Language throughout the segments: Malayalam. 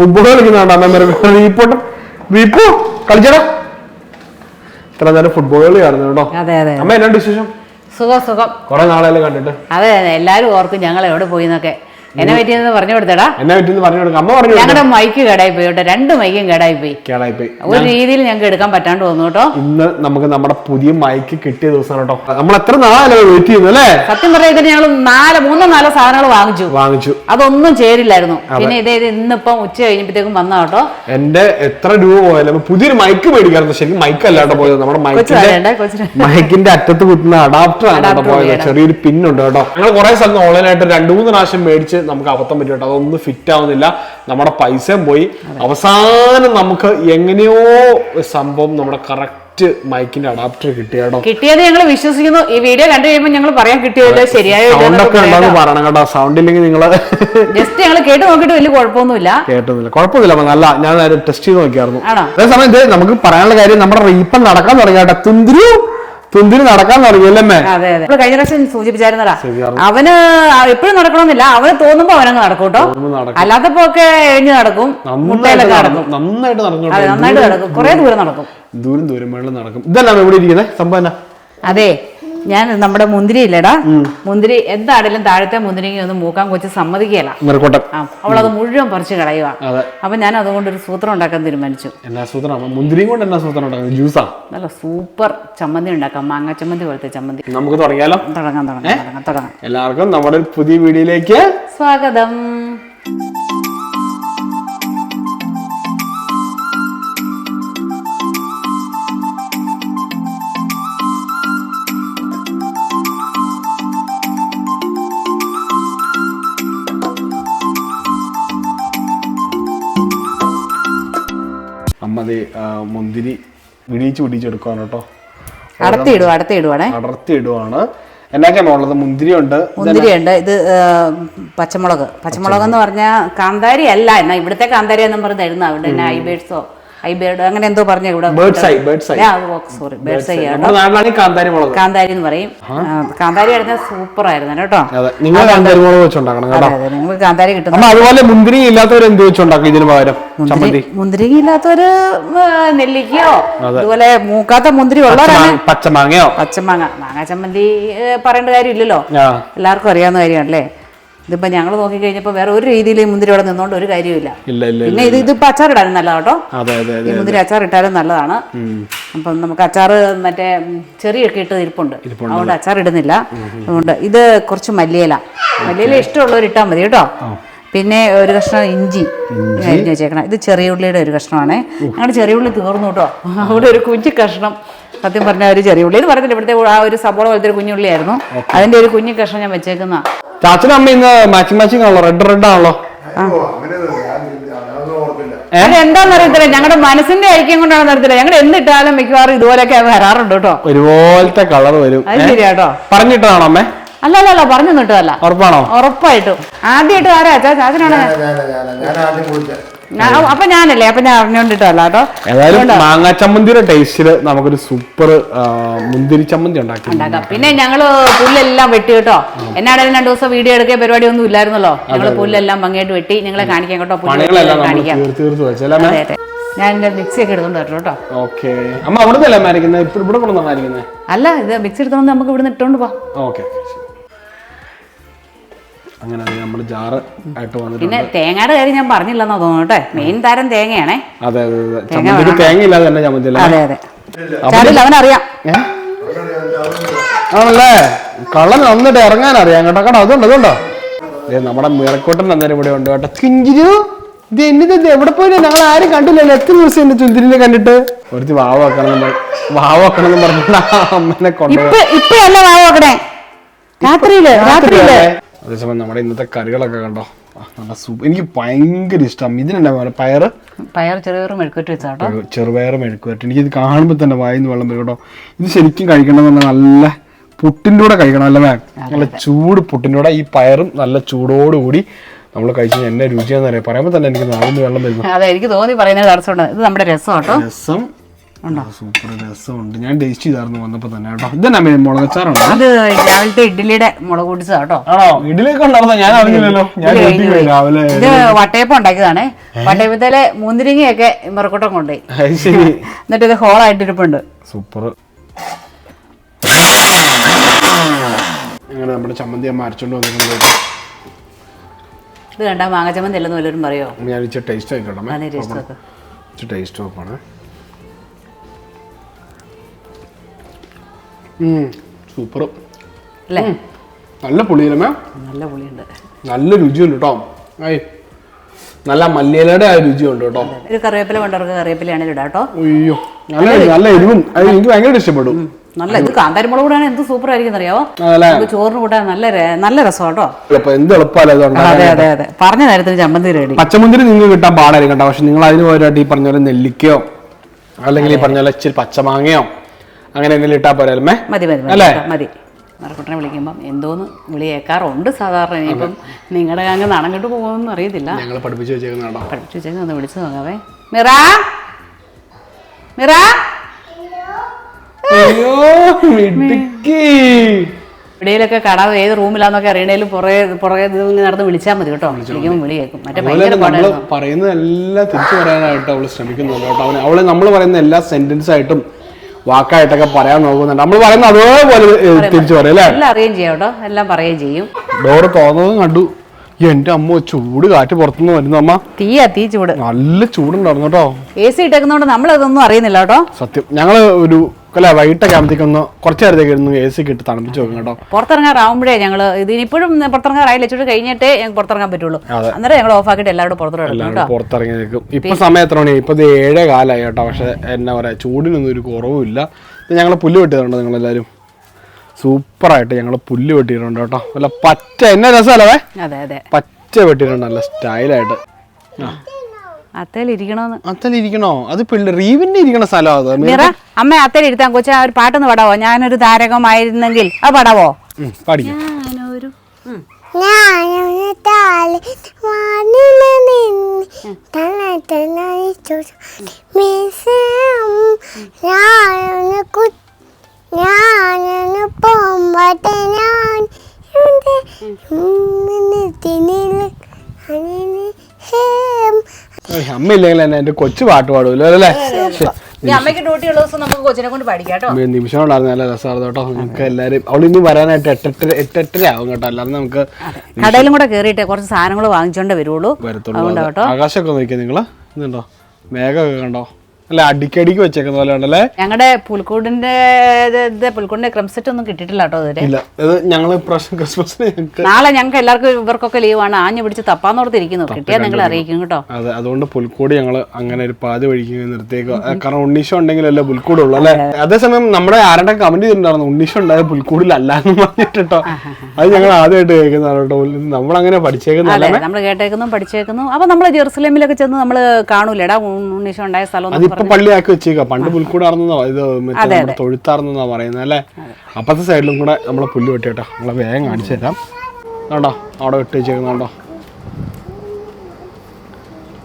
ഫുട്ബോൾ കളിക്കുന്നുണ്ട് അമ്മ വീപ്പോട്ട് വീപ്പോ കളിച്ചടാ. ഇത്ര നേരം ഫുട്ബോൾ കളി കാണുന്നു കേട്ടോ അമ്മ എന്നാണ്ട് വിശേഷം? സുഖം സുഖം. കുറെ നാളെല്ലാം കണ്ടിട്ട്. അതെ അതെ. എല്ലാരും ഓർക്കും ഞങ്ങൾ എവിടെ പോയി എന്നൊക്കെ. എന്നെ പറ്റിയെന്ന് പറഞ്ഞു കൊടുത്തടാ. എന്നെ പറ്റി പറഞ്ഞു കൊടുക്കാം. അമ്മ പറഞ്ഞു ഞങ്ങളുടെ മൈക്ക് കേടായി പോയി കേട്ടോ. രണ്ട് മൈക്കും കേടായി പോയി. കേടായി പോയി ഒരു രീതിയിൽ ഞങ്ങൾക്ക് എടുക്കാൻ പറ്റാണ്ട് വന്നു കേട്ടോ. ഇന്ന് നമുക്ക് നമ്മുടെ പുതിയ മൈക്ക് കിട്ടിയ ദിവസമാണ് കേട്ടോ. നമ്മൾ എത്ര നാളല്ലേ വെയിറ്റ് ചെയ്യുന്നു അല്ലേ? സത്യം പറഞ്ഞാൽ ഇതിന് ഞങ്ങൾ നാല് മൂന്നോ നാലോ സാധനങ്ങൾ വാങ്ങിച്ചു. വാങ്ങിച്ചു. അതൊന്നും ചേരില്ലായിരുന്നു പിന്നെ ഇതേ ഇത് ഇന്നിപ്പം ഉച്ച കഴിഞ്ഞപ്പോഴത്തേക്കും വന്ന കേട്ടോ. എന്റെ എത്ര രൂപ പോയാലും പുതിയൊരു മൈക്ക് മേടിക്കാറുണ്ട് ശരിക്കും മൈക്ക് അല്ലാട്ടോ പോയത്. നമ്മുടെ മൈക്കിന്റെ മൈക്കിന്റെ അറ്റത്ത് കുത്തുന്ന അഡാപ്റ്റർ ആണ് കേട്ടോ പോയത്. ചെറിയൊരു പിന്നുണ്ട് കേട്ടോ. ഞങ്ങൾ കുറെ സ്ഥലത്ത് ഓൺലൈനായിട്ട് രണ്ടു മൂന്ന് പ്രാവശ്യം മേടിച്ച് നമുക്ക് അബദ്ധം പറ്റും കേട്ടോ അതൊന്നും ഫിറ്റ് ആവുന്നില്ല. നമ്മുടെ പൈസയും പോയി. അവസാനം നമുക്ക് എങ്ങനെയോ സംഭവം നമ്മുടെ കറക്റ്റ് മൈക്കിന്റെ അഡാപ്റ്റർ കിട്ടിയാടോ കേട്ടോ. കിട്ടിയത് ഞങ്ങൾ വിശ്വസിക്കുന്നു. ഈ വീഡിയോ കണ്ടു കഴിയുമ്പോൾ ഞങ്ങൾ പറയാൻ കിട്ടിയത് ശരിയായ പറയണം കേട്ടോ. സൗണ്ട് ഇല്ലെങ്കിൽ നിങ്ങൾ ജസ്റ്റ് ഞങ്ങൾ കേട്ട് നോക്കിയിട്ട് വലിയ കുഴപ്പമൊന്നുമില്ല. കേട്ടൊന്നുമില്ല. കുഴപ്പമൊന്നുമില്ല. നല്ല ഞാൻ ടെസ്റ്റ് ചെയ്ത് നോക്കിയായിരുന്നു? അതേസമയം നമുക്ക് പറയാനുള്ള കാര്യം നമ്മുടെ റീപ്പം നടക്കാൻ തുടങ്ങിയാട്ടെ. കേട്ടോ തുന്തിരി നടക്കാൻ തുടങ്ങി അല്ലേ അതെ. അതെ കഴിഞ്ഞ പ്രാവശ്യം സൂചിപ്പിച്ചായിരുന്നടാ സൂചിപ്പിച്ചായിരുന്നു. അവന് എപ്പോഴും നടക്കണമെന്നില്ല. അവന് തോന്നുമ്പോ അവനങ്ങ് നടക്കും കേട്ടോ. നടക്കും. അല്ലാത്തപ്പോ ഒക്കെ എഴുതി നടക്കും. മുട്ടയിലൊക്കെ നടക്കും. നന്നായിട്ട് അതെ നന്നായിട്ട് നടക്കും. കുറെ ദൂരം നടക്കും. ദൂരം ദൂരം നടക്കും. ഇതല്ല ഇവിടെ ഇരിക്കുന്നത് സംഭവം അതെ. ഞാൻ നമ്മുടെ മുന്തിരി ഇല്ലടാ. മുന്തിരി എന്താണെങ്കിലും താഴത്തെ മുന്തിരിങ്ങി ഒന്ന് മൂക്കാൻ കൊച്ച് സമ്മതിക്കുകയല്ല. അവളത് മുഴുവൻ പറിച്ചു കളയുക. അപ്പൊ ഞാൻ അതുകൊണ്ട് ഒരു സൂത്രം ഉണ്ടാക്കാൻ തീരുമാനിച്ചു. എന്നാ സൂത്രം? മുന്തിരിയും കൊണ്ട് എന്നാ സൂത്രം ഉണ്ടാക്കുന്നത്? ജ്യൂസാ? നല്ല സൂപ്പർ ചമ്മന്തി ഉണ്ടാക്കാം. മാങ്ങ ചമ്മന്തി പോലത്തെ ചമ്മന്തി. നമുക്ക് തുടങ്ങിയാലോ? തുടങ്ങാം തുടങ്ങാം തുടങ്ങാം. എല്ലാവർക്കും നമ്മുടെ പുതിയ വീഡിയോയിലേക്ക് സ്വാഗതം. വിടിയിച്ച് പിടിച്ചെടുക്കുവാണ് കേട്ടോ. അടത്തി അടർത്തിയിടുവാണേ? അടർത്തിയിടുവാണ്. എന്നൊക്കെയാണ് ഉള്ളത്? മുന്തിരി ഉണ്ട് മുന്തിരിയുണ്ട്. ഇത് പച്ചമുളക് പച്ചമുളക്. എന്ന് പറഞ്ഞാൽ കാന്താരി അല്ല എന്നാ ഇവിടുത്തെ കാന്താരി എന്നും പറഞ്ഞ് തരുന്ന അവിടെ ഐബേഡ് അങ്ങനെ എന്തോ പറഞ്ഞു ഇവിടെ ബേർഡ്സ് ഐ സോറി ആണ്. കാന്താരി എന്ന് പറയും. കാന്താരി അടിഞ്ഞാൽ സൂപ്പർ ആയിരുന്നു കേട്ടോ. നിങ്ങൾ കാന്താരി മുളക് വെച്ചുണ്ടാക്കണം കേട്ടോ. നിങ്ങൾക്ക് കാന്താരി അതുപോലെ മുന്തിരി ഇല്ലാത്തവർ എന്ത് വെച്ചുണ്ടാക്കും ഇതിന് പകരം? മുന്തിരി ഇല്ലാത്തൊരു നെല്ലിക്കയോ? അതുപോലെ മൂക്കാത്ത മുന്തിരി ഉള്ളവരാണ്. പച്ചമാങ്ങയോ? പച്ചമാങ്ങ മാങ്ങ ചമ്മന്തി പറയേണ്ട കാര്യമില്ലല്ലോ. ഇല്ലല്ലോ എല്ലാവർക്കും അറിയാവുന്ന കാര്യമാണല്ലേ? ഇതിപ്പോ ഞങ്ങൾ നോക്കിക്കഴിഞ്ഞപ്പോൾ വേറെ ഒരു രീതിയിൽ മുന്തിരി ഇവിടെ നിന്നുകൊണ്ട് ഒരു കാര്യമില്ല പിന്നെ ഇത് ഇതിപ്പോ അച്ചാറിടാനും നല്ലതാ കേട്ടോ. ഈ മുന്തിരി അച്ചാർ ഇട്ടാലും നല്ലതാണ്. അപ്പം നമുക്ക് അച്ചാർ മറ്റേ ചെറിയൊക്കെ ഇട്ട് ഇരിപ്പുണ്ട്. അതുകൊണ്ട് അച്ചാർ ഇടുന്നില്ല. അതുകൊണ്ട് ഇത് കുറച്ച് മല്ലിയില. മല്ലിയില ഇഷ്ടമുള്ളവർ ഇട്ടാൽ മതി കേട്ടോ. പിന്നെ ഒരു കഷ്ണം ഇഞ്ചി. അരിഞ്ഞ് വെച്ചേക്കണം. ഇത് ചെറിയ ഉള്ളിയുടെ ഒരു കഷ്ണമാണ്. അങ്ങനെ ചെറിയ ഉള്ളി തീർന്നു കേട്ടോ. അവിടെ ഒരു കുഞ്ഞു കഷ്ണം. സത്യം പറഞ്ഞ ഒരു ചെറിയ ഉള്ളി. എന്ന് പറഞ്ഞില്ല ഇവിടുത്തെ ആ ഒരു സബോള പോലത്തെ ഒരു കുഞ്ഞുള്ളിയായിരുന്നു അതിന്റെ ഒരു കുഞ്ഞു കഷ്ണം ഞാൻ വെച്ചേക്കുന്ന ചാച്ചനും അമ്മ ഇന്ന് മാച്ചിങ് മാച്ചിങ് ആണല്ലോ. റെഡ് റെഡ് ആണല്ലോ. എന്താണെന്ന് അറിയത്തില്ല. ഞങ്ങളുടെ മനസ്സിന്റെ ഐക്യം കൊണ്ടാണെന്ന് അറിയത്തില്ല. ഞങ്ങൾ എന്തിട്ടാലും മിക്കവാറും ഇതുപോലെയൊക്കെ വരാറുണ്ട് കേട്ടോ. ഒരുപോലത്തെ കളർ വരും. അത് ശരിയാട്ടോ പറഞ്ഞിട്ടാണോ അമ്മേ അല്ല അല്ല അല്ല പറഞ്ഞു കിട്ടുമല്ല ഉറപ്പാണോ? ഉറപ്പായിട്ടും. ആദ്യമായിട്ട് ആരാ ആദ്യം ചാച്ചനാണ്? അപ്പൊ ഞാനല്ലേ അപ്പൊ ഞാൻ അറിഞ്ഞോണ്ടിട്ടല്ല കേട്ടോ. ഏതായാലും മാങ്ങാ ചമ്മന്തിയുടെ ടേസ്റ്റിൽ നമുക്കൊരു സൂപ്പർ മുന്തിരി ചമ്മന്തി ഉണ്ടാക്കി ഉണ്ടാക്കാം. പിന്നെ ഞങ്ങൾ പുല്ലെല്ലാം വെട്ടി കേട്ടോ. എന്നാണേലും രണ്ടു ദിവസം വീഡിയോ എടുക്കുക പരിപാടി ഒന്നും ഇല്ലായിരുന്നല്ലോ ഞങ്ങൾ പുല്ലെല്ലാം ഭംഗിയായിട്ട് വെട്ടി ഞങ്ങളെ കാണിക്കാം കേട്ടോ കാണിക്കാം. ഞാൻ എന്റെ മിക്സി ഒക്കെ എടുത്തോണ്ട് വരണം കേട്ടോ. ഓക്കെ. അമ്മ അവിടെ ഇവിടെ കൊണ്ടുവന്നാ അല്ല ഇത് മിക്സി എടുത്തോണ്ട് നമുക്ക് ഇവിടുന്ന് ഇട്ടോണ്ട് പോവാം. ഓക്കെ അങ്ങനെ നമ്മൾ ജാറ് ആയിട്ട് വന്നിട്ടുണ്ട്. പിന്നെ തേങ്ങയുടെ കാര്യം ഞാൻ പറഞ്ഞില്ലെന്നാ തോന്നുന്നു കേട്ടോ. മെയിൻ താരം തേങ്ങയാണേ. അതെ അതെ അതെ. ചമ്മന്തിക്ക് തേങ്ങ ഇല്ലാതെ തന്നെ ചമ്മന്തി അതെ അതെ. ചാടില്ല അവനറിയാം? ആണല്ലേ? കള്ളൻ വന്നിട്ട് ഇറങ്ങാൻ അറിയാം കേട്ടോ. കേട്ടോ അതുണ്ട് അതുണ്ടോ? നമ്മുടെ മേറക്കോട്ടൻ അന്നേരം ഇവിടെ ഉണ്ട് കേട്ടോ. കിഞ്ചിരു ഇത് എന്നിത് എവിടെ പോയി? ഞങ്ങൾ ആരും കണ്ടില്ലല്ലോ. എത്ര ദിവസം എന്റെ ചുന്തിരിനെ കണ്ടിട്ട്? ഒരുത്തി വാവ വെക്കണം വാവ വെക്കണം എന്ന് പറഞ്ഞിട്ട് അമ്മനെ കൊണ്ടു ഇപ്പൊ അല്ല വാവ വെക്കണേ. രാത്രിയിൽ രാത്രിയിൽ. അതേസമയം നമ്മുടെ ഇന്നത്തെ കറികളൊക്കെ കണ്ടോ? നല്ല സൂപ്പ് എനിക്ക് ഭയങ്കര ഇഷ്ടം. ഇതിനെന്താ പറയുക പയറ്? പയർ ചെറിയൊരു മെഴുക്കുവരട്ടി വെച്ചാട്ടോ ചെറുപയർ മെഴുക്കുവരട്ടി ഇത് കാണുമ്പോൾ തന്നെ വായിന്ന് വെള്ളം വരും കേട്ടോ. ഇത് ശരിക്കും കഴിക്കണം എന്ന് നല്ല പുട്ടിന്റെ കൂടെ കഴിക്കണം അല്ലേ മാം? നല്ല ചൂട് പുട്ടിന്റെ കൂടെ. ഈ പയറും നല്ല ചൂടോടുകൂടി നമ്മൾ കഴിച്ചു എന്നെ രുചിയാന്ന് അറിയാം. പറയുമ്പോൾ തന്നെ എനിക്ക് നാവിന്ന് വെള്ളം വരുന്നു. അതെ എനിക്ക് തോന്നി പറയുന്നത് തടസ്സമുണ്ട്. ഇത് നമ്മുടെ രസം കേട്ടോ. രസം. സൂപ്പർ രസമുണ്ട്. ഞാൻ ടേസ്റ്റ് ചെയ്തായിരുന്നു വന്നപ്പോ തന്നെ കേട്ടോ. ഇതന്നെ മുളകച്ചാറുണ്ട് അത് രാവിലത്തെ ഇഡ്ഡലിയുടെ മുളക് പൊടിച്ചതാ കേട്ടോ. ആണോ? ഇഡ്ഡലിയൊക്കെ ഉണ്ടായിരുന്നോ? ഞാൻ അറിഞ്ഞില്ലല്ലോ. ഞാൻ പോയി രാവിലെ ഇത് വട്ടയപ്പം ഉണ്ടാക്കിയതാണേ. വട്ടയപ്പത്തിലെ മുന്തിരിങ്ങയൊക്കെ മെറക്കോട്ടം കൊണ്ടുപോയി. ശരി. എന്നിട്ട് ഇത് ഹോളായിട്ട് ഇരിപ്പുണ്ട്. സൂപ്പർ. അങ്ങനെ നമ്മുടെ ചമ്മന്തി അമ്മ അരച്ചോണ്ട് വന്നിട്ടുണ്ട്. ഇത് കണ്ടാ മാങ്ങച്ചമ്മന്തി അല്ലെന്ന് വല്ലവരും പറയോ? ഞാൻ ടേസ്റ്റ് ആയിക്കോട്ടെ ടേസ്റ്റ് നോക്കാണ് സൂപ്പർ. അല്ലേ? നല്ല പുളിയിലമേ നല്ല പുളിയുണ്ട്. നല്ല രുചിയുണ്ട് കേട്ടോ. ഐ നല്ല മല്ലിയിലയുടെ ആ രുചിയുണ്ട് കേട്ടോ. ഒരു കറിവേപ്പില കൊണ്ടവർക്ക് കറിവേപ്പിലയാണെങ്കിൽ ഇടാം കേട്ടോ. അയ്യോ നല്ല നല്ല എരിവും. അത് എനിക്ക് ഭയങ്കര ഇഷ്ടപ്പെടും നല്ല ഇത് കാന്താരിമുളക് കൂടാണ് എന്ത് സൂപ്പർ ആയിരിക്കും അറിയാവോ ചോറിന് കൂട്ടാൻ നല്ല നല്ല രസം കേട്ടോ. ഇപ്പൊ എന്ത് അതെ അതെ അതെ. പറഞ്ഞ നേരത്തിന് ചമ്മന്തി റെഡി പച്ചമുന്തിരി നിങ്ങൾക്ക് കിട്ടാൻ പാടായിരിക്കും കേട്ടോ. പക്ഷെ നിങ്ങൾ അതിന് പകരമായിട്ട് ഈ പറഞ്ഞ പോലെ നെല്ലിക്കയോ അല്ലെങ്കിൽ ഈ പറഞ്ഞ പോലെ ഇച്ചിരി പച്ചമാങ്ങയോ അങ്ങനെ എന്തെങ്കിലും ഇട്ടാ പോരല്ലേ മതി മതി മതി. അല്ലേ? മതി. മറക്കുട്ടനെ വിളിക്കുമ്പം എന്തോന്ന് വിളിയേക്കാറുണ്ട് സാധാരണ. ഇനിയിപ്പം നിങ്ങളുടെ അങ്ങ് നാണം കെട്ട് പോകുമെന്ന് അറിയത്തില്ല. ഞങ്ങൾ പഠിപ്പിച്ചു വെച്ചേക്കുന്ന കേട്ടോ പഠിച്ചു വെച്ചേക്ക് ഒന്ന് വിളിച്ചു നോക്കാവേ. മിറ? മിറ? അയ്യോ എവിടെയൊക്കെ കടാവ് ഏത് റൂമിലാന്നൊക്കെ അറിയണേലും പുറകെ പുറകെ നടന്ന് വിളിച്ചാൽ മതി കേട്ടോ. വിളിക്കുമ്പോൾ വിളി കേൾക്കും. മറ്റേ ഭയങ്കര പാടായിരുന്നു. പറയുന്നതെല്ലാം തിരിച്ചു പറയാനായിട്ട് അവൾ ശ്രമിക്കുന്നുണ്ട് കേട്ടോ. അവളെ നമ്മൾ പറയുന്ന എല്ലാ സെന്റൻസ് ആയിട്ടും വാക്കായിട്ടൊക്കെ പറയാൻ നോക്കുന്നുണ്ട്. നമ്മൾ പറയുന്ന അതേപോലെ തിരിച്ചു പറയും അല്ലേ? എല്ലാം അറിയുകയും ചെയ്യാം കേട്ടോ. എല്ലാം പറയുകയും ചെയ്യും. ഡോറ് തോന്നതും കണ്ടു. എന്റെ അമ്മ ചൂട് കാറ്റ് പുറത്തുനിന്ന് വരുന്നു അമ്മ. തീയാ തീ ചൂട്. നല്ല ചൂടുണ്ടായിരുന്നു കേട്ടോ. എ സി നമ്മൾ അതൊന്നും അറിയുന്നില്ല കേട്ടോ. സത്യം. ഞങ്ങൾ ഒരു അല്ല വൈകിട്ടൊക്കെ ആകുമ്പത്തേക്ക് ഒന്ന് കുറച്ച് നേരത്തേക്ക് ഇരുന്ന് എ സി കിട്ടി തണുപ്പിച്ച് നോക്കും കേട്ടോ. പുറത്തിറങ്ങാറാവുമ്പോഴേ ഞങ്ങൾ ഇതിനിപ്പോഴും പുറത്തിറങ്ങാറായില്ല ചുറ്റും കഴിഞ്ഞിട്ടേ ഞങ്ങൾക്ക് പുറത്തിറങ്ങാൻ പറ്റുള്ളൂ. അന്നേരം ഞങ്ങൾ എല്ലാവരും കിടക്കും കേട്ടോ. എല്ലാവരും പുറത്തിറങ്ങി നിൽക്കും. ഇപ്പൊ സമയം എത്ര മണിയായി? ഇപ്പൊ ഏഴേ കാലമായി കേട്ടോ. പക്ഷെ എന്നാ പറയാ ചൂടിനൊന്നും ഒരു കുറവുമില്ല ഞങ്ങൾ പുല്ല് വെട്ടിയതുണ്ട് നിങ്ങളെല്ലാവരും സൂപ്പറായിട്ട് ഞങ്ങൾ പുല്ല് വെട്ടിയിട്ടുണ്ട് കേട്ടോ. അല്ല പച്ച എന്നെ രസമല്ലേ അതെ അതെ. പച്ച വെട്ടിയിട്ടുണ്ട് നല്ല സ്റ്റൈലായിട്ട് ആ. അത്തലിരിക്കണോ? അത് റീവിന്റെ ഇരിക്കണ സ്ഥലം അമ്മ അത്തേൽ ഇരുത്താൻ കൊച്ചാ ഒരു പാട്ടൊന്ന് പാടാവോ? ഞാനൊരു താരകമായിരുന്നെങ്കിൽ അത് പാടാവോ? ഞാനൊരു ഞാനൊന്ന് പോകുമ്പോട്ടെ ഞാൻ തിന്നില്ല ഹേം ഏയ്, അമ്മയില്ലെങ്കിൽ എന്നെ എന്റെ കൊച്ചു പാട്ട് പാടുമല്ലോ അല്ലേ? ഇനി അമ്മയ്ക്ക് ഡ്യൂട്ടി ഉള്ള ദിവസം നമുക്ക് കൊച്ചിനെ കൊണ്ട് പഠിക്കാം കേട്ടോ. നിമിഷം ഉണ്ടായിരുന്നു നല്ല രസമായിരുന്നു കേട്ടോ. നിങ്ങൾക്ക് എല്ലാവരും അവൾ ഇനി വരാനായിട്ട് എട്ടെട്ടര എട്ടെട്ടര ആവും കേട്ടോ. അല്ലാതെ നമുക്ക് കടയിലും കൂടെ കയറിയിട്ട് കുറച്ച് സാധനങ്ങൾ വാങ്ങിച്ചോണ്ടേ വരുള്ളൂ. വരത്തുള്ളൂ. ആകാശമൊക്കെ നോക്കിയാ നിങ്ങൾ. ഇതുണ്ടോ? മേഘമൊക്കെ കണ്ടോ? അല്ല അടിക്കടിക്ക് വെച്ചേക്കുന്ന പോലെ ഉണ്ടല്ലേ ഞങ്ങളുടെ പുൽക്കൂടിന്റെ ഇത് പുൽക്കൂടിന്റെ ക്രംസെറ്റ് ഒന്നും കിട്ടിയിട്ടില്ല കേട്ടോ ഇതുവരെ. ഇല്ല ഇത് ഞങ്ങൾ ഇപ്രാവശ്യം ക്രിസ്മസിന് ഞങ്ങൾക്ക് നാളെ ഞങ്ങൾക്ക് എല്ലാവർക്കും ഇവർക്കൊക്കെ ലീവാണ് ആഞ്ഞു പിടിച്ച് തപ്പാന്നോർത്തിരിക്കുന്നു കിട്ടിയാൽ നിങ്ങൾ അറിയിക്കും കേട്ടോ. അതെ അതുകൊണ്ട് പുൽക്കൂടി ഞങ്ങൾ അങ്ങനെ ഒരു പാതി വഴിക്ക് നിർത്തിയേക്കുക കാരണം ഉണ്ണീഷം ഉണ്ടെങ്കിലല്ലേ പുൽക്കൂട് ഉള്ളു അല്ലേ? അതേസമയം നമ്മുടെ ആരുടെ കമന്റ് ചെയ്തിട്ടുണ്ടായിരുന്നു? ഉണ്ണീഷം ഉണ്ടായ പുൽക്കൂടിലല്ല എന്ന് പറഞ്ഞിട്ടോ അത് ഞങ്ങൾ ആദ്യമായിട്ട് കേൾക്കുന്നതാണ് കേട്ടോ. നമ്മൾ അങ്ങനെ അതെ നമ്മൾ കേട്ടേക്കുന്നു പഠിച്ചേക്കുന്നു. അപ്പൊ നമ്മൾ ജെറുസലേമിലൊക്കെ ചെന്ന് നമ്മൾ കാണൂലടാ ഉണ്ണീഷം ഉണ്ടായ സ്ഥലം അതിപ്പോ പള്ളിയാക്കി വെച്ചേക്ക പണ്ട് പുൽക്കൂടാർന്നോ ഇത് മറ്റേ നമ്മുടെ തൊഴുത്താർന്നാ പറയുന്നത് അല്ലേ? അപ്പത്തെ സൈഡിലും കൂടെ നമ്മളെ പുല്ല് വെട്ടിട്ടോ നമ്മളെ വേഗം കാണിച്ചു തരാം. കണ്ടോ അവിടെ വെട്ടി വെച്ചേക്കുന്നുണ്ടോ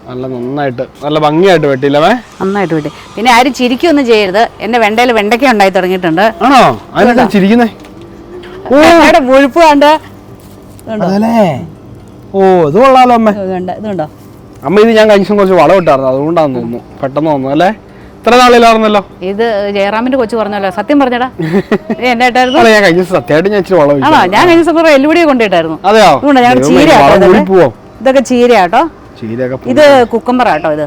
നല്ല നന്നായിട്ട് നല്ല ഭംഗിയായിട്ട് വെട്ടില്ലേ നന്നായിട്ട് വെട്ടി. പിന്നെ ആരും ചിരിക്കൊന്നും ചെയ്യരുത്. എന്റെ വെണ്ടയിൽ വെണ്ടയ്ക്ക ഉണ്ടായി തുടങ്ങിയിട്ടുണ്ട്. ആണോ? അതിനെന്താ ചിരിക്കുന്നേ? മുഴുപ്പ് കണ്ട്. ഓ ഇത് കൊള്ളാലോ അമ്മ. ഇതുണ്ടോ? അമ്മ ഇത് ഞാൻ കഴിഞ്ഞ കുറച്ച് വളം ഇട്ടായിരുന്നു. അതുകൊണ്ടാന്ന് തോന്നുന്നു. പെട്ടെന്ന് തോന്നുന്നു. അല്ലേ? ഇത്ര നാളിലായിരുന്നല്ലോ? ഇത് ജയറാമിന്റെ കൊച്ചു പറഞ്ഞല്ലോ. സത്യം പറഞ്ഞടാ. എന്നായിട്ടായിരുന്നു ഞാൻ കഴിഞ്ഞ സത്യമായിട്ട് ഞാൻ ഇച്ചിരി വളം. ആണോ ഞാൻ കഴിഞ്ഞ ദിവസം എല്ലുപൊടി കൊണ്ടിട്ടായിരുന്നു അതെയോ? ഞങ്ങൾ ചീര ഇതൊക്കെ. ചീര കേട്ടോ ഇത് കുക്കമ്പർ കേട്ടോ ഇത്.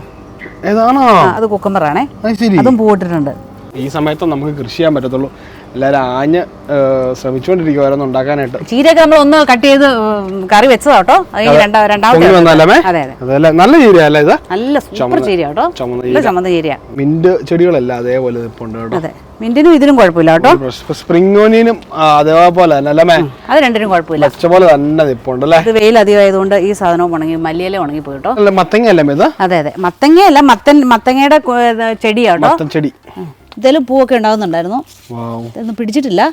ഏതാണോ? അത് കുക്കമ്പറാണേ. അതും പൂവിട്ടിട്ടുണ്ട്. ഈ സമയത്ത് നമുക്ക് കൃഷി ചെയ്യാൻ പറ്റത്തുള്ളൂ. എല്ലാവരും ആഞ്ഞ് ശ്രമിച്ചുകൊണ്ടിരിക്കുവായിരുന്നു ഉണ്ടാക്കാനായിട്ട്. ചീരയൊക്കെ നമ്മൾ ഒന്ന് കട്ട് ചെയ്ത് കറി വെച്ചതാട്ടോ നല്ല ചീരയല്ലേ ഇത്? നല്ല സൂപ്പർ ചീര കേട്ടോ. ചുമന്ന മിന്റ് ചെടികളല്ല അതേപോലെ കേട്ടോ. മിന്റിനും ഇതിനും കുഴപ്പമില്ല കേട്ടോ. സ്പ്രിംഗ് ഓനിയനും അതേപോലെ അത് രണ്ടിനും കുഴപ്പമില്ല. പോലെ തന്നെ നിപ്പുണ്ട് അല്ലേ? ഇത് വെയിൽ അധികമായതുകൊണ്ട് ഈ സാധനവും ഉണങ്ങി മല്ലിയില ഉണങ്ങി പോയി കേട്ടോ. മത്തങ്ങ അല്ലേ ഇത്? അതെ അതെ. മത്തങ്ങയല്ല മത്തൻ മത്തങ്ങയുടെ ചെടിയാട്ടോ മത്തൻ ചെടി. ഇതിലും പൂവൊക്കെ ഉണ്ടാവുന്നുണ്ടായിരുന്നു. ഇതൊന്നും പിടിച്ചിട്ടില്ല.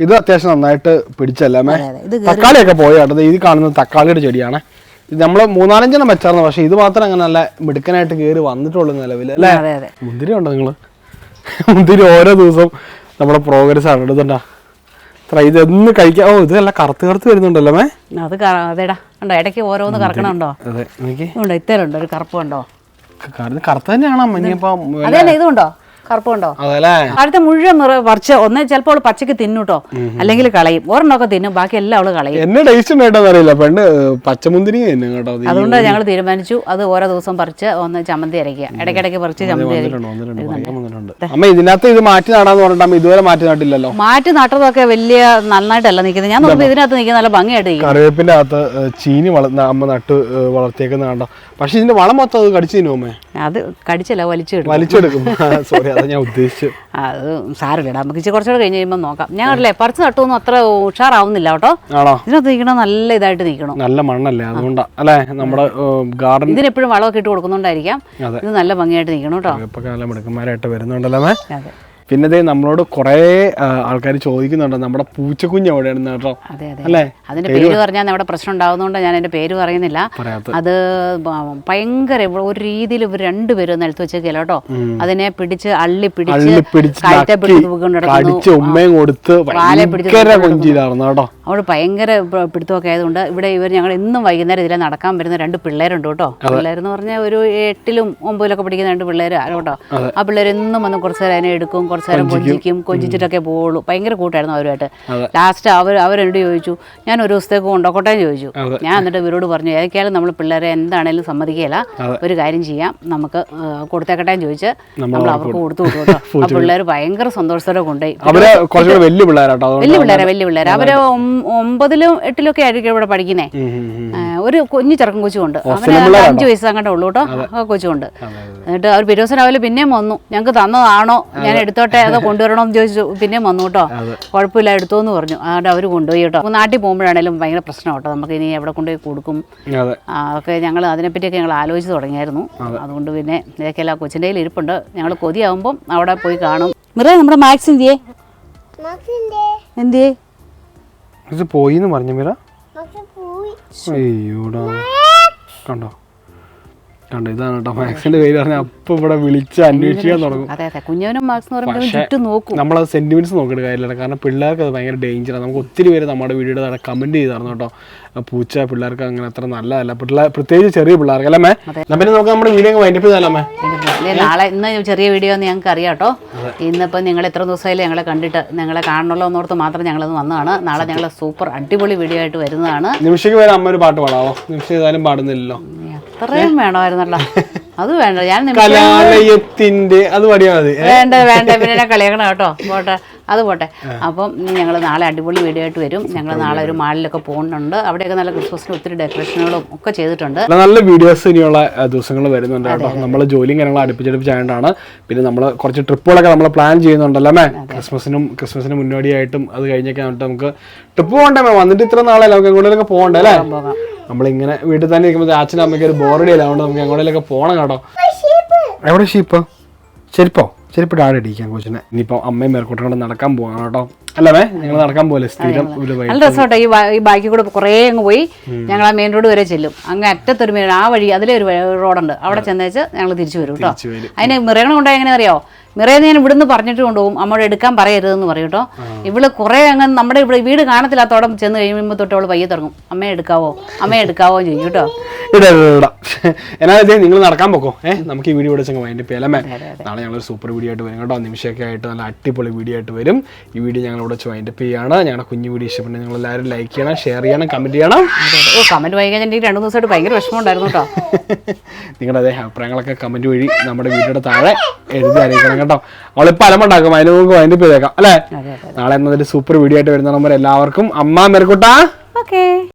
ഇത് അത്യാവശ്യം നന്നായിട്ട് പിടിച്ചല്ലേ ഇത് തക്കാളിയൊക്കെ പോയാട്ടത് ഇത് കാണുന്നത് തക്കാളിയുടെ ചെടിയാണ്. ഇത് നമ്മൾ മൂന്നാലഞ്ചെണ്ണം വെച്ചായിരുന്നു പക്ഷെ ഇത് മാത്രം അങ്ങനെ നല്ല മിടുക്കനായിട്ട് കയറി വന്നിട്ടുള്ളൂ നിലവിൽ അല്ലേ? മുന്തിരി ഉണ്ടോ നിങ്ങൾ? മുന്തിരി ഓരോ ദിവസവും നമ്മുടെ പ്രോഗ്രസ് ആണ്. എടുത്തണ്ടാ. അത്ര എന്ന് കഴിക്കാം ഓ ഇത് നല്ല കറുത്ത് കറുത്ത് വരുന്നുണ്ടല്ലോ മേ അത് അതെടാ. ഉണ്ടോ ഇടയ്ക്ക് ഓരോന്ന് കറക്കണുണ്ടോ? അതെ എനിക്ക്. ഉണ്ടോ ഒരു കറുപ്പുണ്ടോ കറുത്ത് തന്നെയാണോ ഇനിയിപ്പോ ഇതുണ്ടോ? കറുപ്പ് ഉണ്ടോ അതല്ലേ? അടുത്ത മുഴുവൻ നിറ പറിച്ച് ഒന്ന് ചിലപ്പോൾ അവൾ പച്ചക്ക് തിന്നൂട്ടോ അല്ലെങ്കിൽ കളയും. ഒരെണ്ണമൊക്കെ തിന്നും. ബാക്കി എല്ലാം അവൾ കളയും. എന്നെ ടേസ്റ്റ് അറിയില്ല പണ്ട് പച്ചമുന്തിരി കേട്ടോ. അതുകൊണ്ട് ഞങ്ങൾ തീരുമാനിച്ചു. അത് ഓരോ ദിവസം പറിച്ച് ഒന്ന് ചമ്മന്തി അരയ്ക്കുക. ഇടയ്ക്കിടയ്ക്ക് പറിച്ച് ചമ്മന്തി അമ്മ ഇതിനകത്ത് ഇത് മാറ്റി നടാന്ന് പറഞ്ഞിട്ട് ഇതുവരെ മാറ്റി നട്ടില്ലല്ലോ? മാറ്റി നട്ടതൊക്കെ വലിയ നന്നായിട്ടല്ല നിൽക്കുന്നത്. ഞാൻ നോക്കുമ്പോൾ ഇതിനകത്ത് നിൽക്കുന്ന നല്ല ഭംഗിയായിട്ട് കറിവേപ്പിന്റെ അകത്ത് ചീനി അമ്മ നട്ട് വളർത്തിയേക്കുന്ന കണ്ടോ പക്ഷെ ഇതിന്റെ വളം മൊത്തം അത് കടിച്ചു അത് കടിച്ചല്ല വലിച്ചെടുക്കും. വലിച്ചെടുക്കും. സോറി ഞാൻ ഉദ്ദേശിച്ചു അത് സാരമില്ല നമുക്ക് ഇച്ചിരി കുറച്ചുകൂടെ കഴിഞ്ഞ് കഴിയുമ്പോൾ നോക്കാം. ഞാൻ അല്ലേ പറിച്ച് നട്ടൊന്നും അത്ര ഉഷാറാവുന്നില്ല കേട്ടോ. ആണോ? ഇതിനകത്ത് നിൽക്കണം നല്ല ഇതായിട്ട് നിൽക്കണം. നല്ല മണ്ണല്ലേ? അതുകൊണ്ടാണ് അല്ലേ? നമ്മുടെ ഗാർഡൻ. ഇതിനെപ്പോഴും വളമൊക്കെ ഇട്ട് കൊടുക്കുന്നുണ്ടായിരിക്കാം. ഇത് നല്ല ഭംഗിയായിട്ട് നിൽക്കണം കേട്ടോ. ഇപ്പൊ കാലം എടുക്കന്മാരായിട്ട് വരുന്നുണ്ടല്ലോ അതെ. പിന്നെ ദേ നമ്മളോട് കുറേ ആൾക്കാർ ചോദിക്കുന്നുണ്ട്. നമ്മുടെ പൂച്ചക്കുഞ്ഞ് എവിടെയാണെന്ന് കേട്ടോ. അതെ അതെ. അല്ലേ? അതിന്റെ പേര് പറഞ്ഞാൽ നമ്മുടെ പ്രശ്നം ഉണ്ടാവുന്നതുകൊണ്ട് ഞാൻ അതിന്റെ പേര് പറയുന്നില്ല. അത് ഭയങ്കര ഒരു രീതിയിൽ ഇവർ രണ്ടുപേരും നിലത്ത് വെച്ചേക്കില്ല കേട്ടോ. അതിനെ പിടിച്ച് അള്ളി പിടിച്ച് ഉമ്മയും കൊടുത്ത് കേട്ടോ. അവിടെ ഭയങ്കര പിടുത്തമൊക്കെ ആയതുകൊണ്ട് ഇവിടെ ഇവർ ഞങ്ങൾ ഇന്നും വൈകുന്നേരം ഇതിലെ നടക്കാൻ വരുന്ന രണ്ട് പിള്ളേരുണ്ട് കേട്ടോ. പിള്ളേരെന്ന് പറഞ്ഞാൽ ഒരു എട്ടിലും ഒമ്പതിലൊക്കെ പിടിക്കുന്ന രണ്ട് പിള്ളേർ കേട്ടോ. ആ പിള്ളേർ എന്നും വന്ന് കുറച്ച് നേരം അതിനെ എടുക്കും കുറച്ച് നേരം കൊഞ്ചിക്കും കൊഞ്ചിച്ചിട്ടൊക്കെ പോവുള്ളൂ. ഭയങ്കര കൂട്ടായിരുന്നു അവരുമായിട്ട്. ലാസ്റ്റ് അവർ അവരെന്നോട് ചോദിച്ചു? ഞാൻ ഒരു ദിവസത്തേക്ക് കൊണ്ടോക്കോട്ടെ ചോദിച്ചു. ഞാൻ എന്നിട്ട് ഇവരോട് പറഞ്ഞു ഏതൊക്കെയാലും നമ്മൾ പിള്ളേരെ എന്താണേലും സമ്മതിക്കുകയില്ല ഒരു കാര്യം ചെയ്യാം. നമുക്ക് കൊടുത്തേക്കട്ടെ ചോദിച്ച് നമ്മൾ അവർക്ക് കൊടുത്തു കൊടുത്തു ആ പിള്ളേർ ഭയങ്കര സന്തോഷത്തോടെ കൊണ്ടുപോയി. വലിയ പിള്ളേരെ വലിയ പിള്ളേരാ. അവർ ഒമ്പതിലും എട്ടിലും ഒക്കെ ആയിരിക്കും ഇവിടെ പഠിക്കുന്നേ. ഒരു കുഞ്ഞു ചെറുക്കൻ കൊച്ചുണ്ട് അവന് അഞ്ചു വയസ്സ് അങ്ങോട്ടേ ഉള്ളൂ കേട്ടോ കൊച്ചുണ്ട് എന്നിട്ട് അവർ പിരോസം രാവിലെ പിന്നെയും വന്നു. ഞങ്ങൾക്ക് തന്നതാണോ? ഞാൻ എടുത്തോട്ടെ അതോ കൊണ്ടുവരണോ എന്ന് ചോദിച്ചു. പിന്നെയും വന്നു കേട്ടോ. കുഴപ്പമില്ല എടുത്തോന്ന് പറഞ്ഞു. അതുകൊണ്ട് അവർ കൊണ്ടുപോയി കേട്ടോ. നാട്ടിൽ പോകുമ്പോഴാണേലും ഭയങ്കര പ്രശ്നം കേട്ടോ. നമുക്ക് ഇനി എവിടെ കൊണ്ടുപോയി കൊടുക്കും. അതെ. ഒക്കെ ഞങ്ങൾ അതിനെപ്പറ്റിയൊക്കെ ഞങ്ങൾ ആലോചിച്ച് തുടങ്ങിയായിരുന്നു. അതുകൊണ്ട് പിന്നെ ഇതൊക്കെ എല്ലാ കൊച്ചിന്റെ കയ്യിൽ ഇരിപ്പുണ്ട്. ഞങ്ങൾ കൊതിയാവുമ്പം അവിടെ പോയി കാണും. മിറേ നമ്മുടെ മാക്സ് എന്തിയേ? എന്തിയേ? ഇത് പോയിന്ന് പറഞ്ഞു മിറ. മക്സ് പോയി. അയ്യോടാ. കണ്ടോ? കണ്ടോ? ഇതാണ് കേട്ടോ മാക്സിന്റെ പേര് പറഞ്ഞാൽ അപ്പൊ ഇവിടെ വിളിച്ച് അന്വേഷിക്കാൻ തുടങ്ങും. അതെ അതെ. കുഞ്ഞവനും മാർക്സ് എന്ന് പറയുമ്പോൾ ചുറ്റും നോക്കും. നമ്മൾ സെന്റിമെന്റ്സ് നോക്കേണ്ട കാര്യമില്ല. കാരണം പിള്ളേർക്ക് അത് ഭയങ്കര ഡേഞ്ചറാണ് നമുക്ക് ഒത്തിരി പേര് നമ്മുടെ വീഡിയോയുടെ താഴെ കമന്റ് ചെയ്തായിരുന്നു കേട്ടോ. പൂച്ച പിള്ളേർക്ക് അങ്ങനെ അത്ര നല്ലതല്ല. പിള്ളേർ പ്രത്യേകിച്ച് ചെറിയ പിള്ളേർക്ക് അല്ലേ മേ പിന്നെ നമുക്ക് നമ്മുടെ വീഡിയോ വൈൻഡപ്പ് ചെയ്താലോ മേ നാളെ ഇന്ന് ചെറിയ വീഡിയോ എന്ന് ഞങ്ങൾക്ക് അറിയാം കേട്ടോ. ഇന്നിപ്പോൾ നിങ്ങൾ എത്ര ദിവസമായാലും ഞങ്ങളെ കണ്ടിട്ട് ഞങ്ങളെ കാണണമല്ലോ എന്നോർത്ത് മാത്രം ഞങ്ങളത് വന്നതാണ്. നാളെ ഞങ്ങൾ സൂപ്പർ അടിപൊളി വീഡിയോ ആയിട്ട് വരുന്നതാണ്. നിമിഷയ്ക്ക് വരെ അമ്മ ഒരു പാട്ട് പാടാവോ? നിമിഷം ഏതായാലും പാടുന്നില്ലല്ലോ. എത്രയും വേണമായിരുന്നല്ലോ. അത് വേണ്ട. ഞാൻ കലാലയത്തിന്റെ അത് മതി. വേണ്ട വേണ്ട. പിന്നെ കളിയാക്കണം കേട്ടോ. പോട്ടെ. അത് പോട്ടെ. അപ്പം ഞങ്ങൾ നാളെ അടിപൊളി വീഡിയോ ആയിട്ട് വരും. ഞങ്ങൾ നാളെ ഒരു മാളിലൊക്കെ പോകുന്നുണ്ട്. അവിടെയൊക്കെ നല്ല ക്രിസ്മസിന് ഒത്തിരി ഡെക്കറേഷനുകളും ഒക്കെ ചെയ്തിട്ടുണ്ട്. നല്ല വീഡിയോസ് ഇനിയുള്ള ദിവസങ്ങൾ വരുന്നുണ്ട്. കേട്ടോ നമ്മൾ ജോലിയും കാര്യങ്ങളും അടുപ്പിച്ചടുപ്പിച്ചായതുകൊണ്ടാണ് പിന്നെ നമ്മൾ കുറച്ച് ട്രിപ്പുകളൊക്കെ നമ്മൾ പ്ലാൻ ചെയ്യുന്നുണ്ടല്ലോ അമ്മേ ക്രിസ്മസിനും ക്രിസ്മസിന് മുന്നോടിയായിട്ടും അത് കഴിഞ്ഞൊക്കെ ആയിട്ട് നമുക്ക് ട്രിപ്പ് പോകണ്ടേ മേ വന്നിട്ട് ഇത്ര നാളെ നമുക്ക് എങ്ങോട്ടേലൊക്കെ പോകണ്ടേ അല്ലേ? നമ്മളിങ്ങനെ വീട്ടിൽ തന്നെ ഇരിക്കുമ്പോൾ അച്ഛനും അമ്മയ്ക്ക് ഒരു ബോറടി അല്ല അതുകൊണ്ട് നമുക്ക് എങ്ങോട്ടേലൊക്കെ പോകണം കേട്ടോ. എവിടെ ഷീപ്പ് ചെരുപ്പോ ചെരുപ്പിട്ട് അടിക്കാം കൊച്ചിനെ. ഇനിയിപ്പോൾ അമ്മയും മേൽക്കോട്ടും കൂടെ നടക്കാൻ പോവാണ് കേട്ടോ. അല്ലേ ഞങ്ങൾ നടക്കാൻ പോലെ സ്ഥിരം ഒരു നല്ല രസമാട്ടോ. ഈ ബാക്കി ഈ ബാക്കിൽ കൂടെ കുറേ അങ്ങ് പോയി ഞങ്ങൾ ആ മെയിൻ റോഡ് വരെ ചെല്ലും. അങ്ങ് അറ്റത്തൊരു മെയിൻ ആ വഴി അതിലെ ഒരു റോഡുണ്ട് അവിടെ ചെന്നേച്ച് ഞങ്ങൾ തിരിച്ചു വരും കേട്ടോ. അതിന് മിറയണം കൊണ്ടുപോയി എങ്ങനെ അറിയോ ഞാൻ ഇവിടുന്ന് പറഞ്ഞിട്ട് കൊണ്ടുപോകും. അമ്മയോട് എടുക്കാൻ പറയരുതെന്ന് പറയും കേട്ടോ. ഇവൾ കുറേ അങ്ങ് നമ്മുടെ ഇവിടെ വീട് കാണത്തില്ലാത്തോടം ചെന്ന് കഴിയുമ്പോൾ തൊട്ട് അവൾ പയ്യെ തുടങ്ങും അമ്മ എടുക്കാവോ? അമ്മ എടുക്കാവോ? ചെയ്യും കേട്ടോ. ഇടാ ഇടാ, ഇടാ എന്നാ നിങ്ങൾ നടക്കാൻ പോക്കോ? ഏഹ് നമുക്ക് ഈ വീഡിയോ ഇവിടെ ചെങ്ങ് പേലമേ നാളെ ഞങ്ങൾ സൂപ്പർ വീഡിയോ ആയിട്ട് വരും കേട്ടോ. നിമിഷമൊക്കെ ആയിട്ട് നല്ല അടിപൊളി വീഡിയോ ആയിട്ട് വരും. ഈ വീഡിയോ ഞങ്ങൾ ഇവിടെ വെച്ച് വൈൻഡപ്പ് ചെയ്യാണ്. ഞങ്ങളുടെ കുഞ്ഞു വീഡിയോ ഇഷ്ടപ്പെട്ടെങ്കിൽ നിങ്ങൾ എല്ലാവരും ലൈക്ക് ചെയ്യണം ഷെയർ ചെയ്യണം. കമന്റ് ചെയ്യണം ഓ കമന്റ് വായിക്കാൻ എനിക്ക് രണ്ടു ദിവസമായിട്ട് ഭയങ്കര വിഷമം ഉണ്ടായിരുന്നു കേട്ടോ. നിങ്ങളുടെ അതേ അഭിപ്രായങ്ങളൊക്കെ കമന്റ് വഴി നമ്മുടെ വീഡിയോയുടെ താഴെ എഴുതി അറിയിക്കണം കേട്ടോ. അവളിപ്പോൾ അലമുണ്ടാക്കും അതിന് നമുക്ക് വൈൻഡപ്പ് ചെയ്തേക്കാം അല്ലേ? നാളെ എന്നതൊരു സൂപ്പർ വീഡിയോ ആയിട്ട് വരുന്ന നമ്പർ എല്ലാവർക്കും. അമ്മ മെറുക്കുട്ടാ ഓക്കേ